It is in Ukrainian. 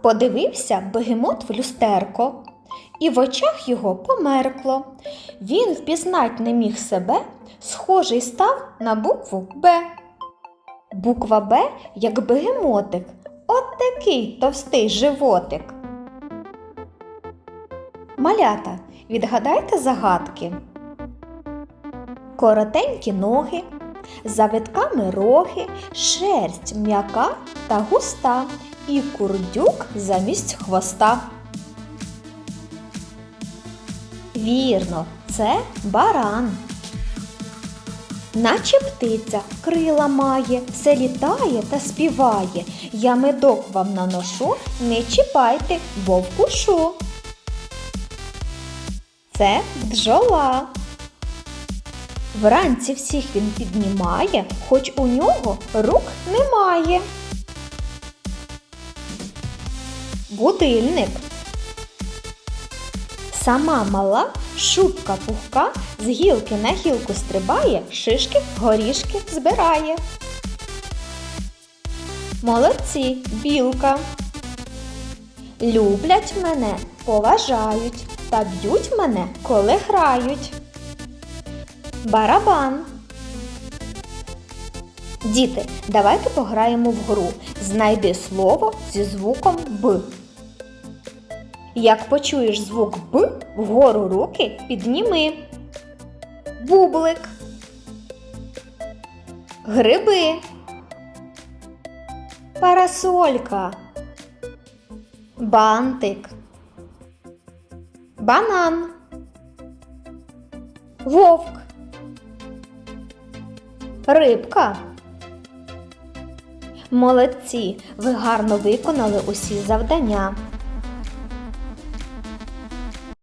Подивився бегемот в люстерко, і в очах його померкло. Він впізнать не міг себе, схожий став на букву Б. Буква Б, як бегемотик, от такий товстий животик. Малята, відгадайте загадки. Коротенькі ноги, завитками роги, шерсть м'яка та густа, і курдюк замість хвоста. Вірно, це баран. Наче птиця крила має, все літає та співає. Я медок вам наношу, не чіпайте, бо вкушу. Це бджола. Вранці всіх він піднімає, хоч у нього рук немає. Будильник. Сама мала шубка пухка з гілки на гілку стрибає, шишки горішки збирає. Молодці, білка. Люблять мене, поважають та б'ють мене, коли грають. Барабан. Діти, давайте пограємо в гру. Знайди слово зі звуком Б. Як почуєш звук Б, вгору руки підніми. Бублик. Гриби. Парасолька. Бантик. Банан. Вовк. Рибка. Молодці, ви гарно виконали усі завдання.